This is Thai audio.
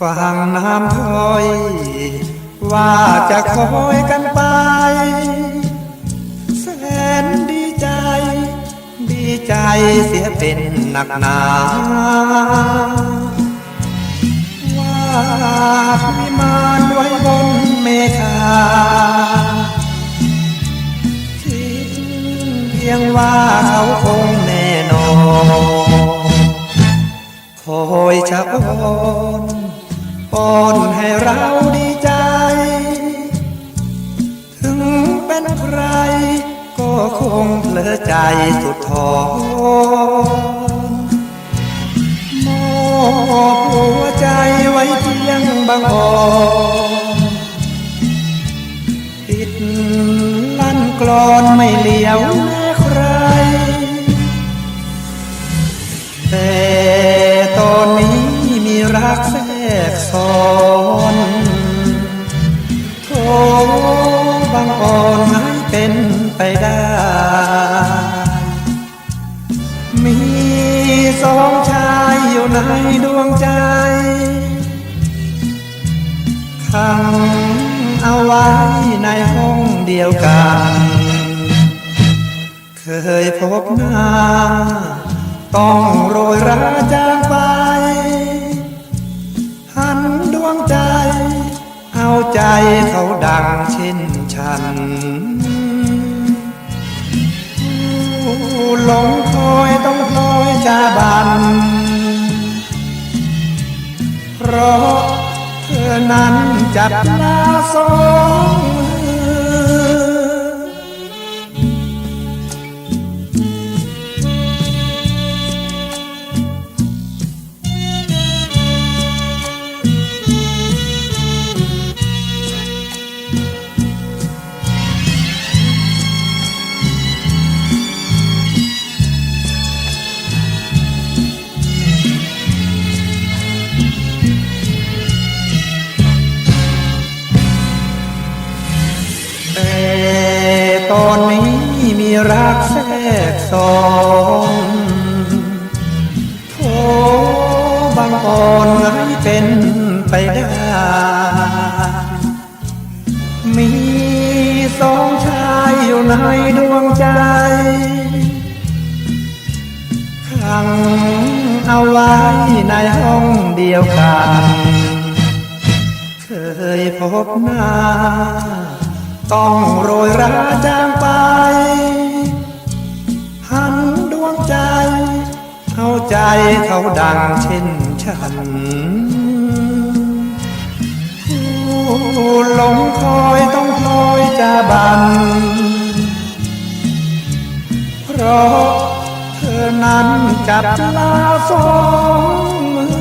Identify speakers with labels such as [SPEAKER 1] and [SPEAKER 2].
[SPEAKER 1] ฟังน้ำถอย ว่าจะคอยกันไป แสนดีใจ ดีใจเสียเป็นหนักหนา ว่าพิมานไว้บนเมฆาคิดเพียงว่าเขาคงแน่นอนคอยชะอ้อน ป้อนให้เราดีใจ ถึงเป็นใคร ก็คงเพลอใจสุดทอนมอบหัวใจไว้เพียงบางอ่อนปิดลั่นกลอนไม่เหลียว บางอ่อนให้เป็นไปได้ มีสองชายอยู่ในดวงใจขังเอาไว้ในห้องเดียวกัน เคยพบหน้า ใจเขาดังเช่นฉันหลงคอยต้องคอยจาบัน เพราะเธอนั้นจับลาสอง รักแทรกซ้อนโทบางอ่อนให้เป็นไปได้ มีสองชายอยู่ในดวงใจขังเอาไว้ในห้องเดียวกัน เคยพบหน้า ต้องโรยราจาง เอาใจเขาดังเช่นฉันผู้หลงคอยต้องคอยจะบัน เพราะเธอนั้นจับลาสอง